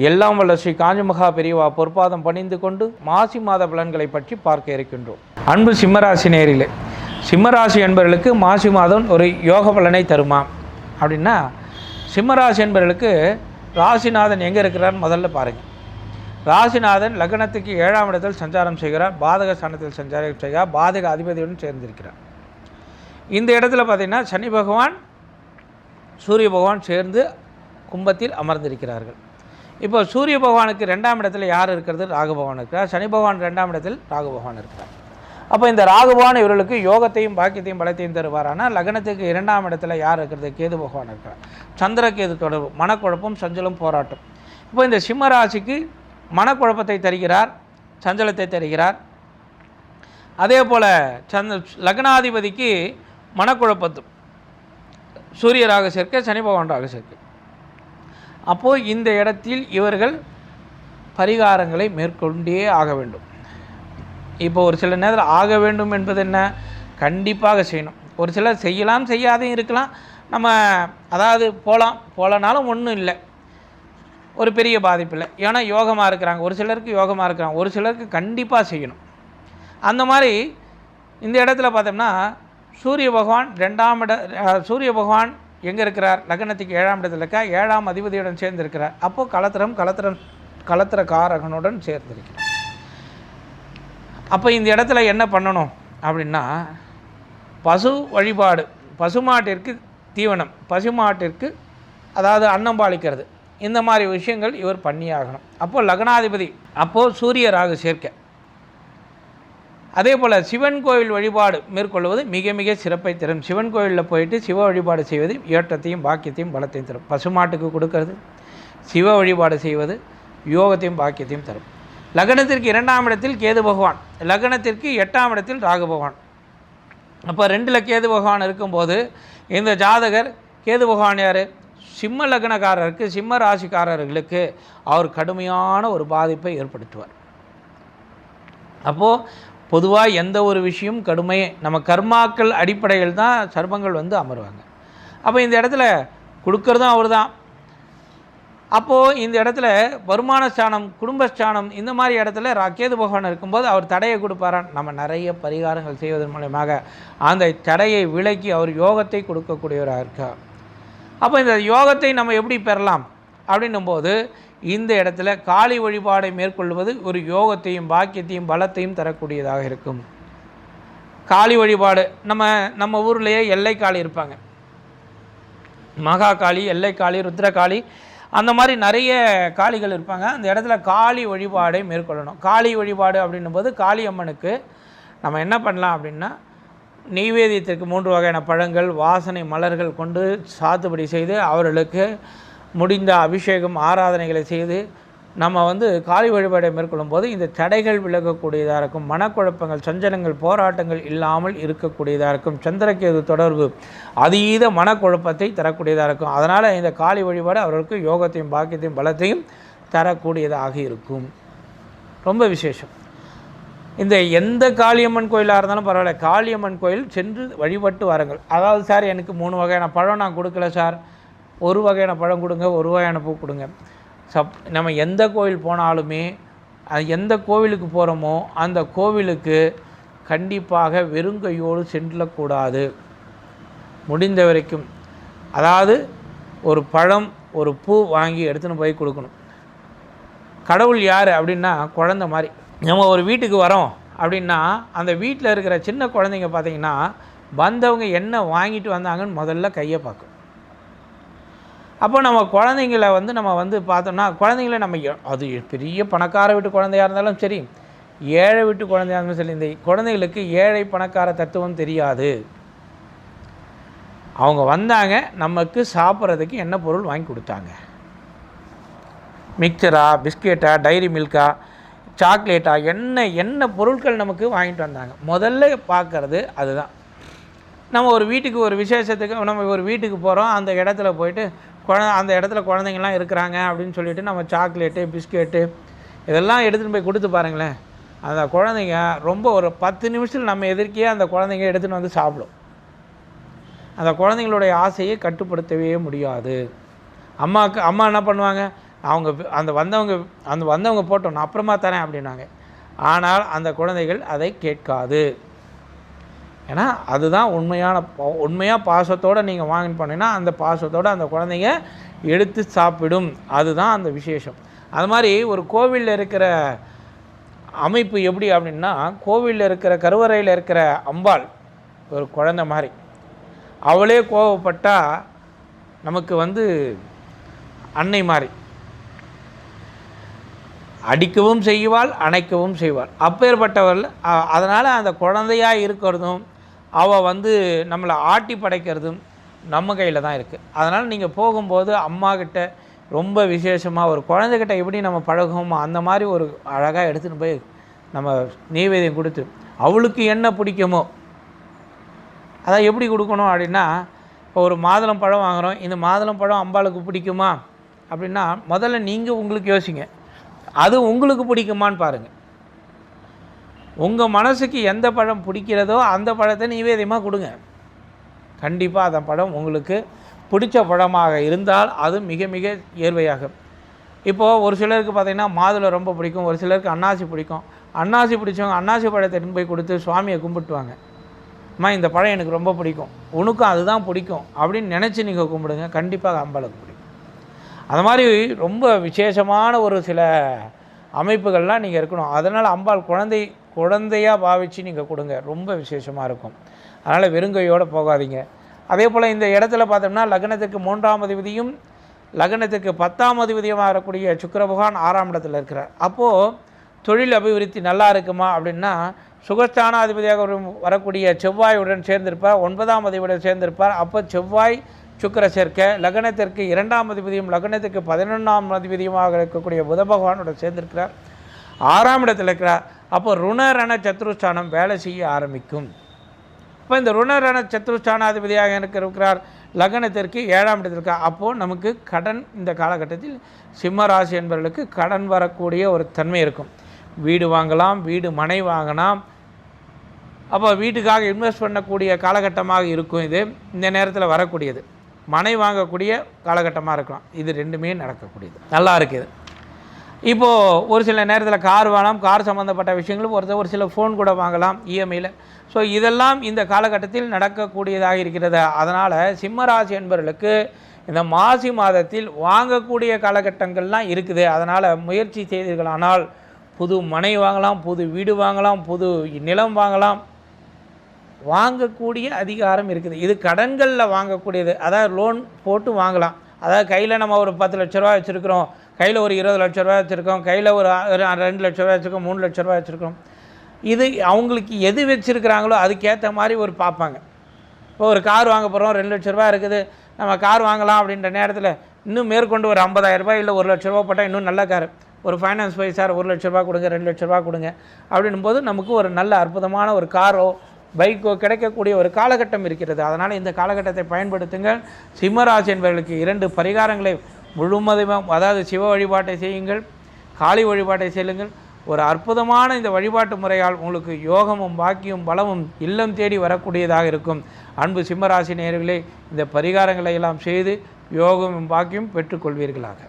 எல்லாம் வல்ல ஸ்ரீ காஞ்சிமகா பெரியவா பொற்பாதம் பணிந்து கொண்டு மாசி மாத பலன்களை பற்றி பார்க்க இருக்கின்றோம். அன்பு சிம்மராசி நேரிலே சிம்மராசி என்பவர்களுக்கு மாசி மாதம் ஒரு யோக பலனை தருமா? அப்படின்னா சிம்மராசி என்பவர்களுக்கு ராசிநாதன் எங்கே இருக்கிறார் முதல்ல பாருங்கள் ராசிநாதன் லக்னத்துக்கு ஏழாம் இடத்தில் சஞ்சாரம் செய்கிறார் பாதக ஸ்தானத்தில் சஞ்சாரம் செய்கிறார் பாதக அதிபதியுடன் சேர்ந்திருக்கிறார். இந்த இடத்துல பார்த்திங்கன்னா சனி பகவான் சூரிய பகவான் சேர்ந்து கும்பத்தில் அமர்ந்திருக்கிறார்கள். இப்போ சூரிய பகவானுக்கு ரெண்டாம் இடத்துல யார் இருக்கிறது? ராகு பகவான் இருக்கிறார். சனி பகவான் ரெண்டாம் இடத்தில் ராகு பகவான் இருக்கிறார். அப்போ இந்த ராகு பகவான் இவர்களுக்கு யோகத்தையும் பாக்கியத்தையும் பலத்தையும் தருவார் ஆனால் லக்னத்துக்கு இரண்டாம் இடத்துல யார் இருக்கிறது? கேது பகவான் இருக்கிறார். சந்திர கேது தொடர்பு மனக்குழப்பம் சஞ்சலம் போராட்டம். இப்போ இந்த சிம்ம ராசிக்கு மனக்குழப்பத்தை தருகிறார் சஞ்சலத்தை தருகிறார். அதே போல் சந்த லக்னாதிபதிக்கு மனக்குழப்பத்தும் சூரியராக சேர்க்க சனி பகவான்றாக சேர்க்கை. அப்போது இந்த இடத்தில் இவர்கள் பரிகாரங்களை மேற்கொண்டே ஆக வேண்டும். இப்போ ஒரு சில நேரத்தில் ஆக வேண்டும் என்பது என்ன? கண்டிப்பாக செய்யணும். ஒரு சிலர் செய்யலாம் செய்யாதையும் இருக்கலாம். நம்ம அதாவது போகலாம் போகலனாலும் ஒன்றும் இல்லை. ஒரு பெரிய பாதிப்பு இல்லை. ஏன்னா யோகமாக இருக்கிறாங்க. ஒரு சிலருக்கு யோகமாக இருக்கிறாங்க. ஒரு சிலருக்கு கண்டிப்பாக செய்யணும். அந்த மாதிரி இந்த இடத்துல பார்த்தோம்னா சூரிய பகவான் ரெண்டாம் இட சூரிய பகவான் எங்கே இருக்கிறார்? லக்னத்துக்கு ஏழாம் இடத்துல இருக்கா? ஏழாம் அதிபதியுடன் சேர்ந்திருக்கிறார். அப்போது கலத்திரம் கலத்திரம் கலத்திர காரகனுடன் சேர்ந்திருக்கிறார். அப்போ இந்த இடத்துல என்ன பண்ணணும் அப்படின்னா பசு வழிபாடு பசுமாட்டிற்கு தீவனம் பசுமாட்டிற்கு அதாவது அன்னம் பாலிக்கிறது. இந்த மாதிரி விஷயங்கள் இவர் பண்ணியாகணும். அப்போது லக்னாதிபதி அப்போது சூரியராக சேர்க்க. அதே போல் சிவன் கோவில் வழிபாடு மேற்கொள்வது மிக மிக சிறப்பை தரும். சிவன் கோவிலில் போயிட்டு சிவ வழிபாடு செய்வது ஏற்றத்தையும் பாக்கியத்தையும் பலத்தையும் தரும். பசுமாட்டுக்கு கொடுக்கறது சிவ வழிபாடு செய்வது யோகத்தையும் பாக்கியத்தையும் தரும். லக்னத்திற்கு இரண்டாம் இடத்தில் கேது பகவான் லக்னத்திற்கு எட்டாம் இடத்தில் ராகு பகவான். அப்போ ரெண்டில் கேது பகவான் இருக்கும்போது இந்த ஜாதகர் கேது பகவான் யார்? சிம்ம லக்னக்காரருக்கு சிம்ம ராசிக்காரர்களுக்கு அவர் கடுமையான ஒரு பாதிப்பை ஏற்படுத்துவார். அப்போது பொதுவாக எந்த ஒரு விஷயம் கடுமை நம்ம கர்மாக்கள் அடிப்படையில் தான் சர்மங்கள் வந்து அமருவாங்க. அப்போ இந்த இடத்துல கொடுக்கறதும் அவர் தான் அப்போது இந்த இடத்துல வருமான ஸ்தானம் குடும்பஸ்தானம் இந்த மாதிரி இடத்துல ராக்கேது பகவான் இருக்கும்போது அவர் தடையை கொடுப்பாரான். நம்ம நிறைய பரிகாரங்கள் செய்வதன் மூலயமாக அந்த தடையை விலக்கி அவர் யோகத்தை கொடுக்கக்கூடியவராக இருக்கார். அப்போ இந்த யோகத்தை நம்ம எப்படி பெறலாம்? அப்படின்னும் போது இந்த இடத்துல காளி வழிபாடை மேற்கொள்வது ஒரு யோகத்தையும் பாக்கியத்தையும் பலத்தையும் தரக்கூடியதாக இருக்கும். காளி வழிபாடு நம்ம நம்ம ஊர்லேயே எல்லை காளி இருப்பாங்க. மகா காளி எல்லை காளி ருத்ரகாளி அந்த மாதிரி நிறைய காளிகள் இருப்பாங்க. அந்த இடத்துல காளி வழிபாடை மேற்கொள்ளணும். காளி வழிபாடு அப்படின்னும் போது காளி அம்மனுக்கு நம்ம என்ன பண்ணலாம் அப்படின்னா நெய்வேதியத்திற்கு மூன்று வகையான பழங்கள் வாசனை மலர்கள் கொண்டு சாத்துபடி செய்து அவர்களுக்கு முடிந்த அபிஷேகம் ஆராதனைகளை செய்து நம்ம வந்து காளி வழிபாடை மேற்கொள்ளும் போது இந்த தடைகள் விலகக்கூடியதாக இருக்கும் மனக்குழப்பங்கள் சஞ்சலங்கள் போராட்டங்கள் இல்லாமல் இருக்கக்கூடியதாக இருக்கும் சந்திரகேது தொடர்பு அதீத மனக்குழப்பத்தை தரக்கூடியதாக இருக்கும். அதனால் இந்த காளி வழிபாடு அவர்களுக்கு யோகத்தையும் பாக்கியத்தையும் பலத்தையும் தரக்கூடியதாக இருக்கும். ரொம்ப விசேஷம். இந்த எந்த காளியம்மன் கோயிலாக இருந்தாலும் பரவாயில்ல. காளியம்மன் கோயில் சென்று வழிபட்டு வாருங்கள். அதாவது சார் எனக்கு மூணு வகையான பழம் நான் கொடுக்கல சார். ஒரு வகையான பழம் கொடுங்க ஒரு வகையான பூ கொடுங்க. சப் நம்ம எந்த கோவில் போனாலுமே அது எந்த கோவிலுக்கு போகிறோமோ அந்த கோவிலுக்கு கண்டிப்பாக வெறுங்கையோடு சென்றக்கூடாது முடிந்த வரைக்கும். அதாவது ஒரு பழம் ஒரு பூ வாங்கி எடுத்துன்னு போய் கொடுக்கணும். கடவுள் யார் அப்படின்னா குழந்த மாதிரி. நம்ம ஒரு வீட்டுக்கு வரோம் அப்படின்னா அந்த வீட்டில் இருக்கிற சின்ன குழந்தைங்க பார்த்தீங்கன்னா வந்தவங்க என்ன வாங்கிட்டு வந்தாங்கன்னு முதல்ல கையை பார்க்கும். அப்போ நம்ம குழந்தைங்கள வந்து நம்ம வந்து பார்த்தோம்னா குழந்தைங்கள நம்ம அது பெரிய பணக்கார வீட்டு குழந்தையாக இருந்தாலும் சரி ஏழை வீட்டு குழந்தையா இருந்தாலும் சரி இந்த குழந்தைகளுக்கு ஏழை பணக்கார தத்துவம் தெரியாது. அவங்க வந்தாங்க நமக்கு சாப்பிட்றதுக்கு என்ன பொருள் வாங்கி கொடுத்தாங்க? மிக்சரா பிஸ்கெட்டா டைரி மில்கா சாக்லேட்டா என்ன என்ன பொருட்கள் நமக்கு வாங்கிட்டு வந்தாங்க? முதல்ல பார்க்கறது அதுதான். நம்ம ஒரு வீட்டுக்கு ஒரு விசேஷத்துக்கு நம்ம ஒரு வீட்டுக்கு போகிறோம் அந்த இடத்துல போயிட்டு குழந்த அந்த இடத்துல குழந்தைங்கள்லாம் இருக்கிறாங்க அப்படின்னு சொல்லிட்டு நம்ம சாக்லேட்டு பிஸ்கெட்டு இதெல்லாம் எடுத்துகிட்டு போய் கொடுத்து பாருங்களேன். அந்த குழந்தைங்க ரொம்ப ஒரு பத்து நிமிஷத்தில் நம்ம எதிர்க்கையே அந்த குழந்தைங்க எடுத்துகிட்டு வந்து சாப்பிடும். அந்த குழந்தைங்களுடைய ஆசையை கட்டுப்படுத்தவே முடியாது. அம்மாவுக்கு அம்மா என்ன பண்ணுவாங்க? அவங்க அந்த வந்தவங்க அந்த வந்தவங்க போட்டோம் நான் அப்புறமா தரேன் அப்படின்னாங்க. ஆனால் அந்த குழந்தைகள் அதை கேட்காது. ஏன்னா அதுதான் உண்மையான பா- உண்மையாக பாசத்தோடு நீங்கள் வாங்கி போனீங்கன்னா அந்த பாசத்தோடு அந்த குழந்தைங்க எடுத்து சாப்பிடும். அதுதான் அந்த விசேஷம். அது மாதிரி ஒரு கோவிலில் இருக்கிற அமைப்பு எப்படி அப்படின்னா கோவிலில் இருக்கிற கருவறையில் இருக்கிற அம்பாள் ஒரு குழந்தை மாதிரி. அவளே கோவப்பட்டால் நமக்கு வந்து அன்னை மாதிரி. அடிக்கவும் செய்வாள் அணைக்கவும் செய்வாள். அப்பேற்பட்டவள் அதனால் அந்த குழந்தையாக இருக்கிறதும் அவள் வந்து நம்மளை ஆட்டி படைக்கிறதும் நம்ம கையில் தான் இருக்குது அதனால் நீங்கள் போகும்போது அம்மாக்கிட்ட ரொம்ப விசேஷமாக ஒரு குழந்தைகிட்ட எப்படி நம்ம பழகுமோ அந்த மாதிரி ஒரு அழகாக எடுத்துகிட்டு போய் நம்ம நெய்வேதியம் கொடுத்து அவளுக்கு என்ன பிடிக்குமோ அதான் எப்படி கொடுக்கணும்? அப்படின்னா இப்போ ஒரு மாதுளம் பழம் வாங்குகிறோம் இந்த மாதுளம் பழம் அம்பாளுக்கு பிடிக்குமா? அப்படின்னா முதல்ல நீங்கள் உங்களுக்கு யோசிங்க. அது உங்களுக்கு பிடிக்குமான்னு பாருங்கள் உங்கள் மனசுக்கு எந்த பழம் பிடிக்கிறதோ அந்த பழத்தை நிவேதியமாக கொடுங்க. கண்டிப்பாக அந்த பழம் உங்களுக்கு பிடிச்ச பழமாக இருந்தால் அது மிக மிக ஏர்வையாகும். இப்போது ஒரு சிலருக்கு பார்த்தீங்கன்னா மாதுளை ரொம்ப பிடிக்கும் ஒரு சிலருக்கு அன்னாசி பிடிக்கும். அன்னாசி பிடிச்சவங்க அன்னாசி பழத்தை போய் கொடுத்து சுவாமியை கும்பிட்டுவாங்க. அம்மா இந்த பழம் எனக்கு ரொம்ப பிடிக்கும். உனக்கும் அதுதான் பிடிக்கும். அப்படின்னு நினச்சி நீங்கள் கும்பிடுங்க. கண்டிப்பாக அம்பாளுக்கு பிடிக்கும். அது மாதிரி ரொம்ப விசேஷமான ஒரு சில அமைப்புகள்லாம் நீங்கள் இருக்கணும். அதனால் அம்பாள் குழந்தை குழந்தையாக பாவிச்சு நீங்கள் கொடுங்க. ரொம்ப விசேஷமாக இருக்கும். அதனால் வெறுங்கையோடு போகாதீங்க. அதே போல் இந்த இடத்துல பார்த்தோம்னா லக்னத்துக்கு மூன்றாம் அதிபதியும் லக்னத்துக்கு பத்தாம் அதிபதியும் வரக்கூடிய சுக்கிர பகவான் ஆறாம் இடத்துல இருக்கிறார். அப்போது தொழில் அபிவிருத்தி நல்லா இருக்குமா அப்படின்னா சுகஸ்தானாதிபதியாக வரக்கூடிய செவ்வாயுடன் சேர்ந்திருப்பார் ஒன்பதாம் அதிபதியுடன் சேர்ந்திருப்பார். அப்போ செவ்வாய் சுக்கிர சேர்க்க லக்னத்திற்கு இரண்டாம் அதிபதியும் லக்னத்துக்கு பதினொன்றாம் அதிபதியுமாக இருக்கக்கூடிய புத பகவானோட சேர்ந்திருக்கிறார். ஆறாம் இடத்தில் இருக்கிறார். அப்போ ருணரண சத்ருஸ்தானம் வேலை செய்ய ஆரம்பிக்கும். இப்போ இந்த ருணரண சத்ருஸ்தானாதிபதியாக எனக்கு இருக்கிறார். லக்னத்திற்கு ஏழாம் இடத்தில் இருக்கார் அப்போது நமக்கு கடன் இந்த காலகட்டத்தில் சிம்ம ராசி என்பவர்களுக்கு கடன் வரக்கூடிய ஒரு தன்மை இருக்கும். வீடு வாங்கலாம் வீடு மனை வாங்கலாம். அப்போ வீட்டுக்காக இன்வெஸ்ட் பண்ணக்கூடிய காலகட்டமாக இருக்கும் இது. இந்த நேரத்தில் வரக்கூடியது. மனை வாங்கக்கூடிய காலகட்டமாக இருக்கலாம். இது ரெண்டுமே நடக்கக்கூடியது. நல்லா இருக்குது. இப்போது ஒரு சில நேரத்தில் கார் வாங்கலாம் கார் சம்மந்தப்பட்ட விஷயங்களும் ஒரு ஒரு சில ஃபோன் கூட வாங்கலாம் இஎம்ஐயில் ஸோ இதெல்லாம் இந்த காலகட்டத்தில் நடக்கக்கூடியதாக இருக்கிறது. அதனால் சிம்மராசி என்பவர்களுக்கு இந்த மாசி மாதத்தில் வாங்கக்கூடிய காலகட்டங்கள்லாம் இருக்குது. அதனால் முயற்சி செய்தீர்களானால் புது மனை வாங்கலாம் புது வீடு வாங்கலாம் புது நிலம் வாங்கலாம். வாங்கக்கூடிய அதிகாரம் இருக்குது. இது கடன்களில் வாங்கக்கூடியது. அதாவது லோன் போட்டு வாங்கலாம். அதாவது கையில் நம்ம ஒரு பத்து லட்ச ரூபா வச்சுருக்கிறோம். கையில் ஒரு இருபது லட்ச ரூபா வச்சுருக்கோம் கையில் ஒரு ரெண்டு லட்ச ரூபா வச்சுருக்கோம் மூணு லட்ச ரூபா வச்சுருக்கோம். இது அவங்களுக்கு எது வச்சுருக்கிறாங்களோ அதுக்கேற்ற மாதிரி ஒரு பார்ப்பாங்க. இப்போ ஒரு கார் வாங்க போகிறோம் ரெண்டு லட்ச ரூபா இருக்குது நம்ம கார் வாங்கலாம் அப்படின்ற நேரத்தில் இன்னும் மேற்கொண்டு ஒரு 50000 ரூபாய் இல்லை ஒரு லட்ச ரூபா போட்டால் இன்னும் நல்ல கார். ஒரு ஃபைனான்ஸ் போய் சார் ஒரு லட்ச ரூபா கொடுங்க ரெண்டு லட்ச ரூபா கொடுங்க. அப்படின்னும் போது நமக்கு ஒரு நல்ல அற்புதமான ஒரு காரோ பைக்கோ கிடைக்கக்கூடிய ஒரு காலகட்டம் இருக்கிறது. அதனால் இந்த காலகட்டத்தை பயன்படுத்துங்கள். சிம்மராசி என்பவர்களுக்கு இரண்டு பரிகாரங்களை முழுமதமாக அதாவது சிவ வழிபாட்டை செய்யுங்கள் காளி வழிபாட்டை செல்லுங்கள். ஒரு அற்புதமான இந்த வழிபாட்டு முறையால் உங்களுக்கு யோகமும் பாக்கியும் பலமும் இல்லம் தேடி வரக்கூடியதாக இருக்கும். அன்பு சிம்மராசி நேர்களே இந்த பரிகாரங்களை எல்லாம் செய்து யோகமும் பாக்கியும் பெற்றுக்கொள்வீர்களாக.